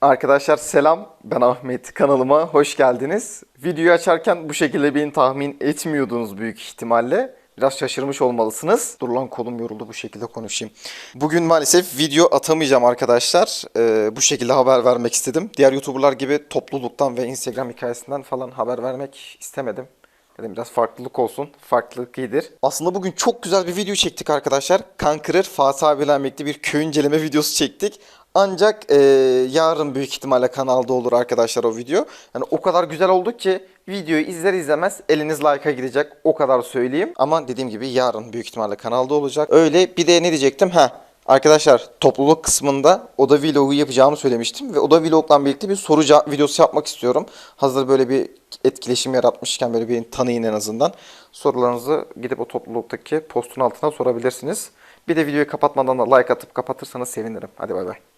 Arkadaşlar selam, ben Ahmet. Kanalıma hoş geldiniz. Videoyu açarken bu şekilde beni tahmin etmiyordunuz büyük ihtimalle. Biraz şaşırmış olmalısınız. Dur lan kolum yoruldu bu şekilde konuşayım. Bugün maalesef video atamayacağım arkadaşlar. Ee, bu şekilde haber vermek istedim. Diğer YouTuber'lar gibi topluluktan ve Instagram hikayesinden falan haber vermek istemedim. Dedim biraz farklılık olsun. Farklılık iyidir. Aslında bugün çok güzel bir video çektik arkadaşlar. Kankırır Fatih abiyle birlikte bir köy inceleme videosu çektik. Ancak eee, yarın büyük ihtimalle kanalda olur arkadaşlar o video. Yani o kadar güzel oldu ki videoyu izler izlemez eliniz like'a gidecek. O kadar söyleyeyim. Ama dediğim gibi yarın büyük ihtimalle kanalda olacak. Öyle bir de ne diyecektim? Ha Arkadaşlar topluluk kısmında oda vlogu yapacağımı söylemiştim ve oda vlogla birlikte bir soru videosu yapmak istiyorum. Hazır böyle bir etkileşim yaratmışken böyle bir tanıyın en azından. Sorularınızı gidip o topluluktaki postun altına sorabilirsiniz. Bir de videoyu kapatmadan da like atıp kapatırsanız sevinirim. Hadi bay bay.